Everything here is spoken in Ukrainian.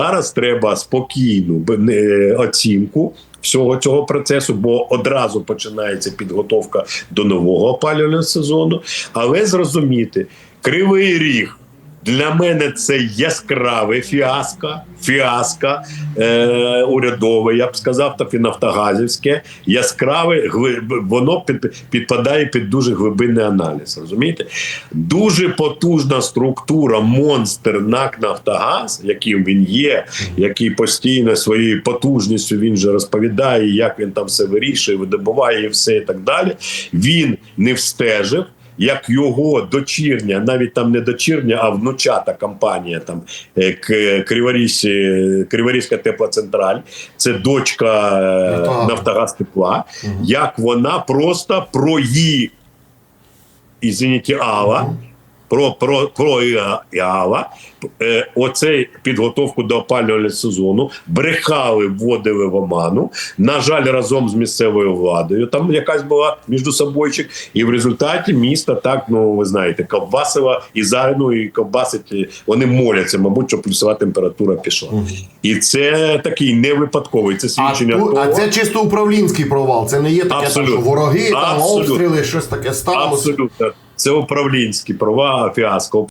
Зараз треба спокійну оцінку всього цього процесу, бо одразу починається підготовка до нового опалювального сезону. Але зрозуміти, кривий ріг. Для мене це яскраве фіаско, фіаско е, урядове, я б сказав, так і нафтогазівське. Яскраве, воно під, підпадає під дуже глибинний аналіз. Розумієте? Дуже потужна структура, монстр НАК Нафтогаз, яким він є, який постійно своєю потужністю він же розповідає, як він там все вирішує, видобуває і все і так далі. Він не встежив як його дочірня, навіть там не дочірня, а внучата компанія, там е, Криворізь, Криворізька теплоцентраль, це дочка е, Нафтогаз. Нафтогаз тепла, як вона просто про її Ава. Про, про, про Іа- е, оцей підготовку до опалювального сезону брехали, вводили в оману. На жаль, разом з місцевою владою. Там якась була між собойчик, і в результаті місто так, ну ви знаєте, ковбасила і зарину, і ковбасить. Вони моляться, мабуть, щоб плюсова температура пішла. І це такий не випадковий. Це свідчення а того. це чисто управлінський провал. Це не є таке, Абсолютно. що вороги, там обстріли, щось таке сталося. Абсолютно, це управлінські права, фіаско.